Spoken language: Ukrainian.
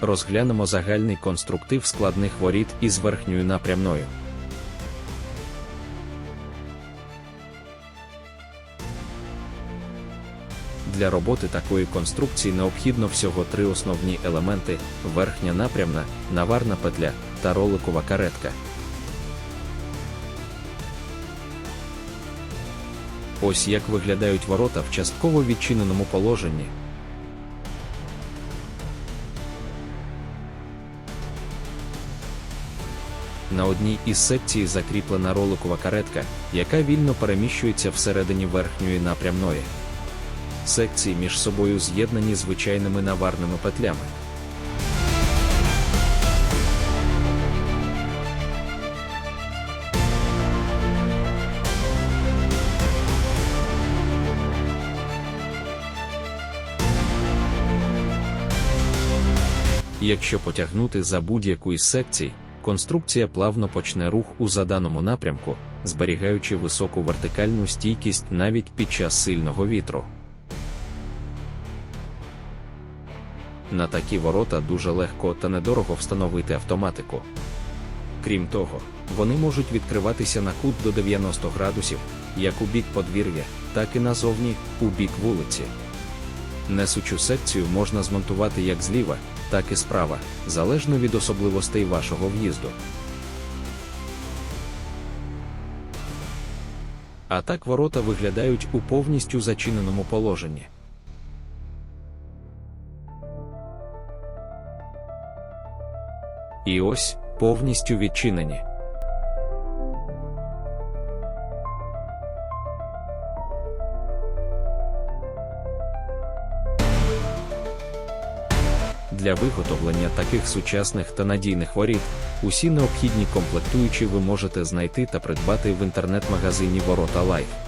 розглянемо загальний конструктив складних воріт із верхньою напрямною. Для роботи такої конструкції необхідно всього три основні елементи: верхня напрямна, наварна петля та роликова каретка. Ось як виглядають ворота в частково відчиненому положенні. На одній із секцій закріплена роликова каретка, яка вільно переміщується всередині верхньої напрямної. Секції між собою з'єднані звичайними наварними петлями. Якщо потягнути за будь-яку із секцій, конструкція плавно почне рух у заданому напрямку, зберігаючи високу вертикальну стійкість навіть під час сильного вітру. На такі ворота дуже легко та недорого встановити автоматику. Крім того, вони можуть відкриватися на кут до 90 градусів, як у бік подвір'я, так і назовні, у бік вулиці. Несучу секцію можна змонтувати як зліва, так і справа, залежно від особливостей вашого в'їзду. А так ворота виглядають у повністю зачиненому положенні. І ось повністю відчинені. Для виготовлення таких сучасних та надійних воріт усі необхідні комплектуючі ви можете знайти та придбати в інтернет-магазині Ворота Лайф.